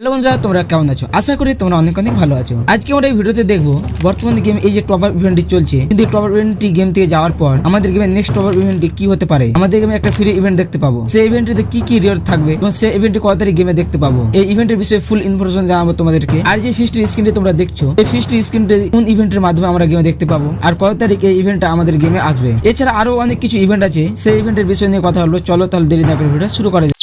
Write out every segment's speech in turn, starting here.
Hello বন্ধুরা, তোমরা কেমন আছো? আশা করি তোমরা অনেক অনেক ভালো আছো। আজকে আমরা এই ভিডিওতে দেখব, বর্তমানে গেম এই যে টপার ইভেন্টটি চলছে, কিন্তু টপার ইভেন্টটি গেম থেকে যাওয়ার পর আমাদের গেমের নেক্সট টপার ইভেন্টটি কি হতে পারে? আমাদের গেমে একটা ফ্রি ইভেন্ট দেখতে পাবো। সেই ইভেন্টটিতে কি কি রিওয়ার্ড থাকবে এবং সেই ইভেন্টটি কত তারিখ গেমে দেখতে পাবো? এই ইভেন্টের বিষয়ে ফুল ইনফরমেশন জানাব তোমাদেরকে। আর যে ফিস্টের স্ক্রিনটি তোমরা দেখছ, এই ফিস্টের স্ক্রিনটি কোন ইভেন্টের মাধ্যমে আমরা গেমে দেখতে পাবো? আর কত তারিখ এই ইভেন্টটা আমাদের গেমে আসবে? এছাড়া আরও অনেক কিছু ইভেন্ট আছে। সেই ইভেন্টের বিষয় নিয়ে কথা বলব। চলো তাহলে দেরি না করে ভিডিও শুরু করা যাক।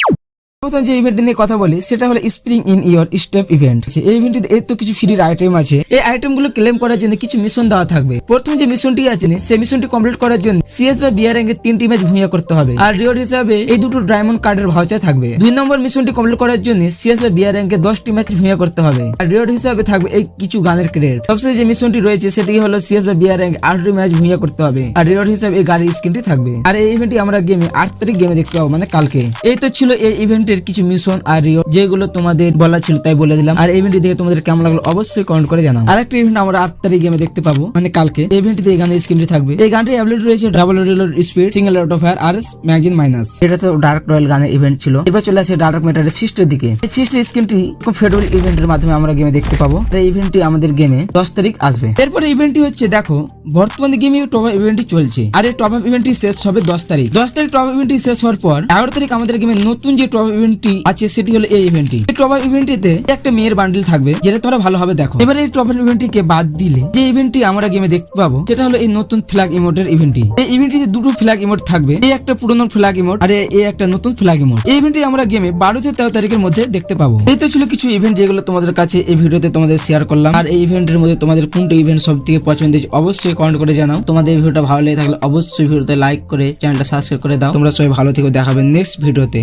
প্রথম যে ইভেন্ট নিয়ে কথা বলি, সেটা হলো spring in your step event এই ইভেন্টে এর তো কিছু ফ্রি আইটেম আছে। এই আইটেমগুলো ক্লেম করার জন্য কিছু মিশন দেওয়া থাকবে। প্রথম যে মিশনটি আছে, সেই মিশনটি কমপ্লিট করার জন্য সিএস বা বিআর এর তিনটি ম্যাচ ভুঁইয়া করতে হবে। আর রিওয়ার্ড হিসাবে এই দুটো ডায়মন্ড কার্ডের ভাউচার থাকবে। দুই নম্বর মিশনটি কমপ্লিট করার জন্য সিএস বা বিআর র্যাঙ্কে দশটি ম্যাচ ভুঁইয়া করতে হবে। আর রিওয়ার্ড হিসাবে থাকবে এই কিছু গানের ক্রেডিট সবচেয়ে যে মিশনটি রয়েছে, সেটি হলো সিএস বা বিআর র্যাঙ্ক আটটি ম্যাচ ভুঁইয়া করতে হবে। আর রিওয়ার্ড হিসাবে এই গাড়ির স্ক্রিনটি থাকবে। আর এই ইভেন্টটি আমরা গেমে আট তারিখ গেমে দেখতে পাবো মানে কালকে। এই তো ছিল এই ইভেন্টের কিছু মিশন আর রিও যেগুলো তোমাদের বলা ছিল, তাই বলে দিলাম। আর ইভেন্টটি দেখে তোমাদের কেমন লাগল অবশ্যই কমেন্ট করে জানাও। আর একটা ইভেন্ট আমরা আট তারিখ গেমে দেখতে পাবো মানে কালকে। ইভেন্টটিতে এই গানের স্ক্রিনটি থাকবে। এই গানটি অ্যাভেলেবল রয়েছে double reload speed single out of fire আর ম্যাগিন মাইনাস এটা তো ডার্ক রয়্যাল গানের ইভেন্ট ছিল। এবার চলে আসে ডার্ক ম্যাটারের ফিস্টের দিকে। এই ফিস্টের স্ক্রিনটি ফেডারেল ইভেন্টের মাধ্যমে আমরা গেমে দেখতে পাবো। এই ইভেন্টটি আমাদের গেমে দশ তারিখ আসবে। এরপরে ইভেন্টটি হচ্ছে, দেখো, বর্তমানে গেমে টপ আপ ইভেন্টটি চলছে। আর এই টপ আপ ইভেন্টটি শেষ হবে দশ তারিখ। দশ তারিখ টপ আপ ইভেন্টটি শেষ হওয়ার পর, এগারো তারিখ আমাদের গেমে নতুন যে টপ আপ ইভেন্টটি আছে, সেটি হলো এই ইভেন্টটি এই টপ আপ ইভেন্টটিতে একটা মেয়ের বান্ডেল থাকবে, যেটা তোমরা ভালোভাবে দেখো। এবার এই টপ আপ ইভেন্টটিকে বাদ দিলে, যে ইভেন্টটি আমরা গেমে দেখতে পাবো, সেটা হলো এই নতুন ফ্ল্যাগ ইমোটের ইভেন্টটি এই ইভেন্টটিতে দুটো ফ্ল্যাগ ইমোট থাকবে, এই একটা পুরনো ফ্ল্যাগ ইমোট আর এই একটা নতুন ফ্ল্যাগ ইমোট এই ইভেন্টটি আমরা গেমে বারো থেকে তেরো তারিখের মধ্যে দেখতে পাবো। এই তো ছিল কিছু ইভেন্ট যেগুলো তোমাদের কাছে এই ভিডিওতে তোমাদের শেয়ার করলাম। আর এই ইভেন্টের মধ্যে তোমাদের কোনটা ইভেন্ট সব থেকে পছন্দ হয়েছে অবশ্যই কমেন্ট করে জানাও। তোমাদের ভিডিওটা ভালো লেগে থাকলে অবশ্যই ভিডিওতে লাইক করে চ্যানেলটা সাবস্ক্রাইব করে দাও। তোমরা সবাই ভালো থেকো দেখাবে নেক্সট ভিডিওতে